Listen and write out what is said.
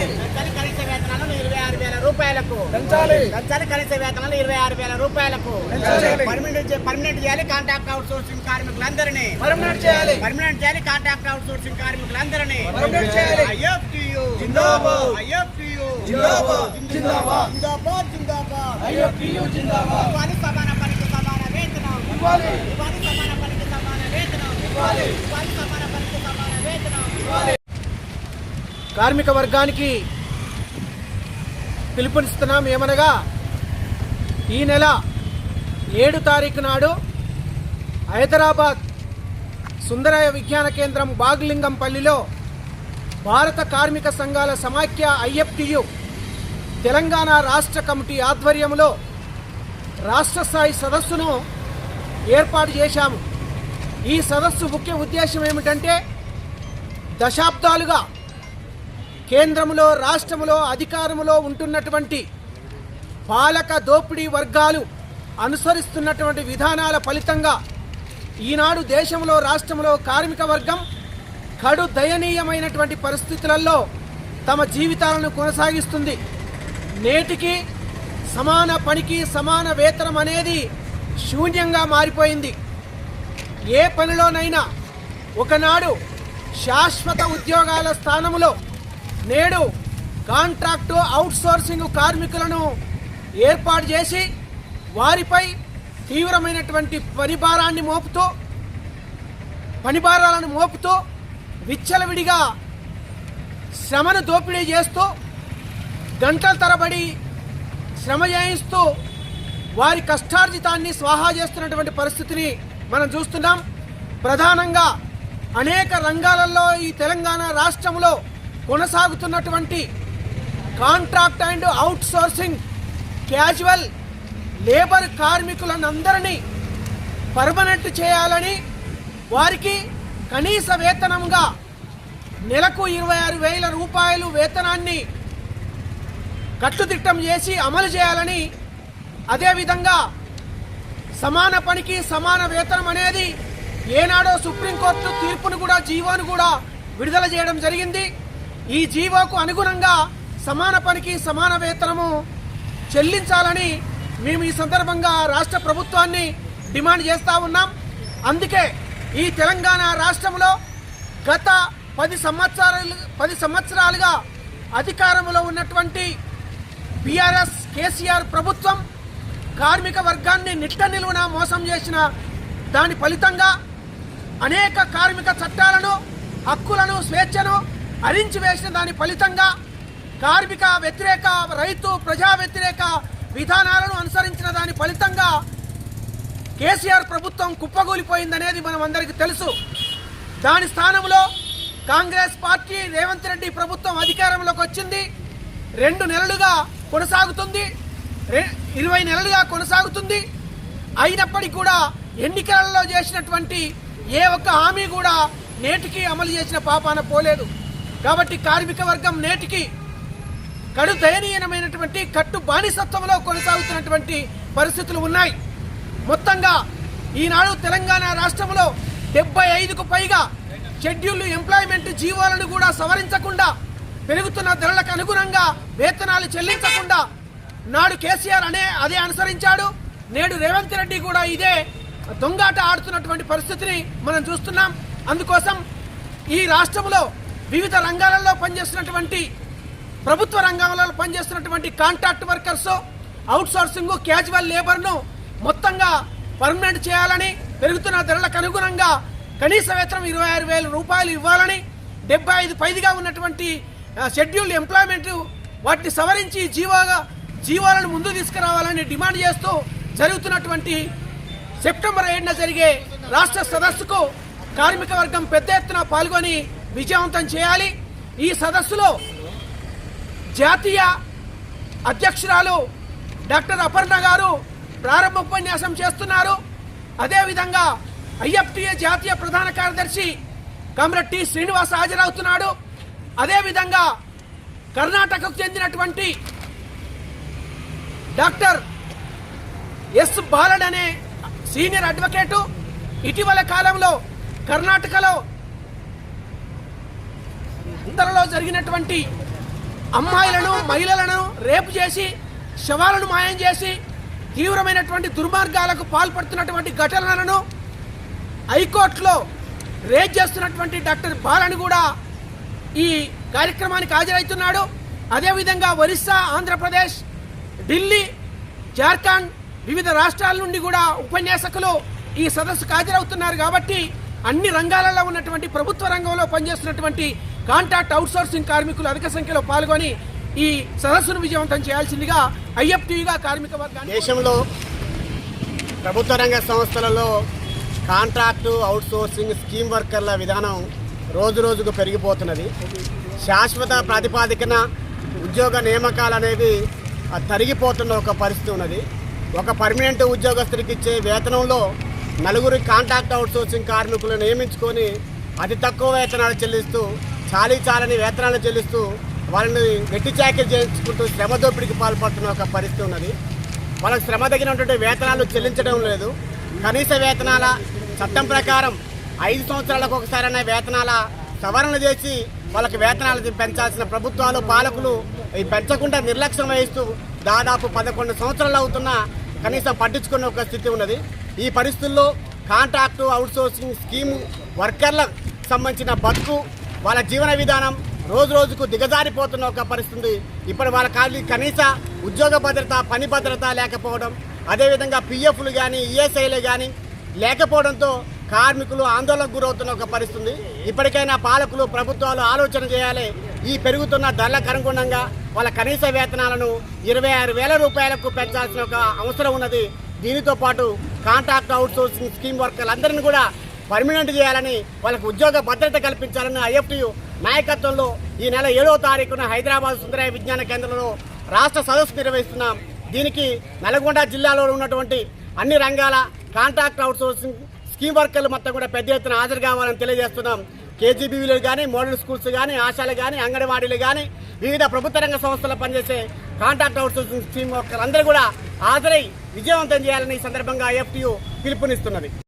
పెంచాలి. కనీస వేతనాలను ఇరవై ఆరు వేల రూపాయలకు. పెంచాలి. పెంచాలి కనీస వేతనాలు ఇరవై ఆరు వేల రూపాయలకు. పర్మనెంట్ పర్మనెంట్ చేయాలి కాంట్రాక్ట్ అవుట్ సోర్సింగ్ కార్మికులందరినీ. పర్మనెంట్ చేయాలి. పర్మనెంట్ చేయాలి కాంట్రాక్ట్ అవుట్ సోర్సింగ్ కార్మికులందరినీ. పర్మనెంట్ చేయాలి. ఐఎఫ్టియు జిందాబాద్. ఐఎఫ్టియు జిందాబాద్. జిందాబాద్. జిందాబాద్. జిందాబాద్. ఐఎఫ్టియు జిందాబాద్. ఇవ్వాలి సమాన పనికి సమాన వేతనం. ఇవ్వాలి. ఇవ్వాలి సమాన పనికి సమాన వేతనం. ఇవ్వాలి. ఇవ్వాలి సమాన పనికి కార్మిక వర్గానికి పిలుపునిస్తున్నాం ఏమనగా ఈ నెల ఏడు తారీఖు నాడు హైదరాబాద్ సుందరయ విజ్ఞాన కేంద్రం బాగ్లింగంపల్లిలో భారత కార్మిక సంఘాల సమాఖ్య ఐఎఫ్టియు తెలంగాణ రాష్ట్ర కమిటీ ఆధ్వర్యంలో రాష్ట్ర స్థాయి సదస్సును ఏర్పాటు చేశాము. ఈ సదస్సు ముఖ్య ఉద్దేశం ఏమిటంటే దశాబ్దాలుగా కేంద్రములో రాష్ట్రములో అధికారములో ఉంటున్నటువంటి పాలక దోపిడీ వర్గాలు అనుసరిస్తున్నటువంటి విధానాల ఫలితంగా ఈనాడు దేశంలో రాష్ట్రంలో కార్మిక వర్గం కడు దయనీయమైనటువంటి పరిస్థితులలో తమ జీవితాలను కొనసాగిస్తుంది. నేటికి సమాన పనికి సమాన వేతనం అనేది శూన్యంగా మారిపోయింది. ఏ పనిలోనైనా ఒకనాడు శాశ్వత ఉద్యోగాల స్థానంలో నేడు కాంట్రాక్టు అవుట్సోర్సింగ్ కార్మికులను ఏర్పాటు చేసి వారిపై తీవ్రమైనటువంటి పనిభారాన్ని మోపుతూ పనిభారాలను మోపుతూ విచ్చలవిడిగా శ్రమను దోపిడీ చేస్తూ గంటల తరబడి శ్రమ చేయిస్తూ వారి కష్టార్జితాన్ని స్వాహా చేస్తున్నటువంటి పరిస్థితిని మనం చూస్తున్నాం. ప్రధానంగా అనేక రంగాలలో ఈ తెలంగాణ రాష్ట్రంలో కొనసాగుతున్నటువంటి contract and outsourcing casual labour కార్మికులనందరినీ permanent చేయాలని వారికి కనీస వేతనంగా నెలకు ఇరవై ఆరు వేల రూపాయలు వేతనాన్ని కట్టుదిట్టం చేసి అమలు చేయాలని అదేవిధంగా సమాన పనికి సమాన వేతనం అనేది ఏనాడో సుప్రీంకోర్టు తీర్పును కూడా జీవోను కూడా విడుదల చేయడం జరిగింది. ఈ జీవోకు అనుగుణంగా సమాన పనికి సమాన వేతనము చెల్లించాలని మేము ఈ సందర్భంగా రాష్ట్ర ప్రభుత్వాన్ని డిమాండ్ చేస్తూ ఉన్నాం. అందుకే ఈ తెలంగాణ రాష్ట్రంలో గత పది సంవత్సరాలు పది సంవత్సరాలుగా అధికారంలో ఉన్నటువంటి బీఆర్ఎస్ కేసీఆర్ ప్రభుత్వం కార్మిక వర్గాన్ని నిట్ట నిలువున మోసం చేసిన దాని ఫలితంగా అనేక కార్మిక చట్టాలను హక్కులను స్వేచ్ఛను అరించి వేసిన దాని ఫలితంగా కార్మిక వ్యతిరేక రైతు ప్రజా వ్యతిరేక విధానాలను అనుసరించిన దాని ఫలితంగా కేసీఆర్ ప్రభుత్వం కుప్పగూలిపోయిందనేది మనం అందరికీ తెలుసు. దాని స్థానంలో కాంగ్రెస్ పార్టీ రేవంత్ రెడ్డి ప్రభుత్వం అధికారంలోకి వచ్చింది. రెండు నెలలుగా కొనసాగుతుంది. ఇరవై నెలలుగా కొనసాగుతుంది. అయినప్పటికీ కూడా ఎన్నికలలో చేసినటువంటి ఏ ఒక్క హామీ కూడా నేటికి అమలు చేసిన పాపాన పోలేదు. కాబట్టి కార్మిక వర్గం నేటికి కడు దయనీయమైనటువంటి కట్టు బానిసత్వంలో కొనసాగుతున్నటువంటి పరిస్థితులు ఉన్నాయి. మొత్తంగా ఈనాడు తెలంగాణ రాష్ట్రంలో డెబ్బై ఐదుకు పైగా షెడ్యూల్ ఎంప్లాయ్మెంట్ జీవోలను కూడా సవరించకుండా పెరుగుతున్న ధరలకు అనుగుణంగా వేతనాలు చెల్లించకుండా నాడు కేసీఆర్ అనే అదే అనుసరించాడు. నేడు రేవంత్ రెడ్డి కూడా ఇదే దొంగాట ఆడుతున్నటువంటి పరిస్థితిని మనం చూస్తున్నాం. అందుకోసం ఈ రాష్ట్రంలో వివిధ రంగాలలో పనిచేస్తున్నటువంటి ప్రభుత్వ రంగంలో పనిచేస్తున్నటువంటి కాంట్రాక్ట్ వర్కర్స్ అవుట్సోర్సింగ్ క్యాజువల్ లేబర్ను మొత్తంగా పర్మనెంట్ చేయాలని పెరుగుతున్న ధరలకు అనుగుణంగా కనీస వేతనం ఇరవై ఆరు వేల రూపాయలు ఇవ్వాలని డెబ్బై ఐదు పైదిగా ఉన్నటువంటి షెడ్యూల్డ్ ఎంప్లాయ్మెంట్ వాటిని సవరించి జీవోగా జీవాలను ముందు తీసుకురావాలని డిమాండ్ చేస్తూ జరుగుతున్నటువంటి సెప్టెంబర్ ఏడున జరిగే రాష్ట్ర సదస్సుకు కార్మిక వర్గం పెద్ద ఎత్తున పాల్గొని విజయవంతం చేయాలి. ఈ సదస్సులో జాతీయ అధ్యక్షురాలు డాక్టర్ అపర్ణ గారు ప్రారంభ ఉపన్యాసం చేస్తున్నారు. అదేవిధంగా ఐఎఫ్టీఏ జాతీయ ప్రధాన కార్యదర్శి కామ్రెడ్ టి శ్రీనివాస్ హాజరవుతున్నాడు. అదేవిధంగా కర్ణాటకకు చెందినటువంటి డాక్టర్ ఎస్ బాలన్ అనే సీనియర్ అడ్వకేటు ఇటీవల కాలంలో కర్ణాటకలో ఉత్తరలో జరిగినటువంటి అమ్మాయిలను మహిళలను రేపు చేసి శవాలను మాయం చేసి తీవ్రమైనటువంటి దుర్మార్గాలకు పాల్పడుతున్నటువంటి ఘటనలను హైకోర్టులో రేజ్ చేస్తున్నటువంటి డాక్టర్ బాలని కూడా ఈ కార్యక్రమానికి హాజరవుతున్నాడు. అదేవిధంగా ఒరిస్సా ఆంధ్రప్రదేశ్ ఢిల్లీ జార్ఖండ్ వివిధ రాష్ట్రాల నుండి కూడా ఉపన్యాసకులు ఈ సదస్సుకు హాజరవుతున్నారు కాబట్టి అన్ని రంగాలలో ఉన్నటువంటి ప్రభుత్వ రంగంలో పనిచేస్తున్నటువంటి కాంట్రాక్ట్ అవుట్సోర్సింగ్ కార్మికులు అధిక సంఖ్యలో పాల్గొని ఈ సదస్సును విజయవంతం చేయాల్సిందిగా ఐఎఫ్టీగా కార్మిక వర్గాన్ని దేశంలో ప్రభుత్వ రంగ సంస్థలలో కాంట్రాక్టు అవుట్సోర్సింగ్ స్కీమ్ వర్కర్ల విధానం రోజు రోజుకు పెరిగిపోతున్నది. శాశ్వత ప్రాతిపాదికన ఉద్యోగ నియామకాలు అనేవి తరిగిపోతున్న ఒక పరిస్థితి ఉన్నది. ఒక పర్మనెంట్ ఉద్యోగస్తుడికి ఇచ్చే వేతనంలో నలుగురి కాంట్రాక్ట్ అవుట్సోర్సింగ్ కార్మికులు నియమించుకొని అతి తక్కువ వేతనాలు చెల్లిస్తూ చాలీ చాలని వేతనాలు చెల్లిస్తూ వాళ్ళని వెట్టి చాకరీ చేయించుకుంటూ శ్రమ దోపిడికి పాల్పడుతున్న ఒక పరిస్థితి ఉన్నది. వాళ్ళకి శ్రమ తగినటువంటి వేతనాలు చెల్లించడం లేదు. కనీస వేతనాల చట్టం ప్రకారం ఐదు సంవత్సరాలకు ఒకసారైనా వేతనాల సవరణ చేసి వాళ్ళకి వేతనాలు పెంచాల్సిన ప్రభుత్వాలు పాలకులు ఈ పెంచకుండా నిర్లక్ష్యం వహిస్తూ దాదాపు పదకొండు సంవత్సరాలు అవుతున్నా కనీసం పట్టించుకునే ఒక స్థితి ఉన్నది. ఈ పరిస్థితుల్లో కాంట్రాక్టు అవుట్సోర్సింగ్ స్కీము వర్కర్లకు సంబంధించిన బతుకు వాళ్ళ జీవన విధానం రోజు రోజుకు దిగజారిపోతున్న ఒక పరిస్థితి. ఇప్పుడు వాళ్ళ ఖాళీ కనీస ఉద్యోగ భద్రత పని భద్రత లేకపోవడం అదేవిధంగా పిఎఫ్లు కానీ ఈఎస్ఐలు కానీ లేకపోవడంతో కార్మికులు ఆందోళనకు గురవుతున్న ఒక పరిస్థితి. ఇప్పటికైనా పాలకులు ప్రభుత్వాలు ఆలోచన చేయాలి. ఈ పెరుగుతున్న ధరలకు అనుగుణంగా వాళ్ళ కనీస వేతనాలను ఇరవై ఆరు వేల రూపాయలకు పెంచాల్సిన ఒక అవసరం ఉన్నది. దీనితో పాటు కాంట్రాక్ట్ అవుట్సోర్సింగ్ స్కీమ్ వర్కర్లందరినీ కూడా పర్మనెంట్ చేయాలని వాళ్ళకు ఉద్యోగ భద్రత కల్పించాలని ఐఎఫ్టియు నాయకత్వంలో ఈ నెల ఏడవ తారీఖున హైదరాబాద్ సుందరయ్య విజ్ఞాన కేంద్రంలో రాష్ట్ర సదస్సు నిర్వహిస్తున్నాం. దీనికి నల్గొండ జిల్లాలో ఉన్నటువంటి అన్ని రంగాల కాంట్రాక్ట్ అవుట్సోర్సింగ్ స్కీమ్ వర్కర్లు మొత్తం కూడా పెద్ద ఎత్తున హాజరు కావాలని తెలియజేస్తున్నాం. కేజీబీవీలు కానీ మోడల్ స్కూల్స్ కానీ ఆశాలు కానీ అంగన్వాడీలు కానీ వివిధ ప్రభుత్వ రంగ సంస్థలు పనిచేసే కాంట్రాక్ట్ అవుట్సోర్సింగ్ స్కీమ్ వర్కర్లు అందరూ కూడా హాజరై విజయవంతం చేయాలని ఈ సందర్భంగా ఐఎఫ్టియు పిలుపునిస్తున్నది.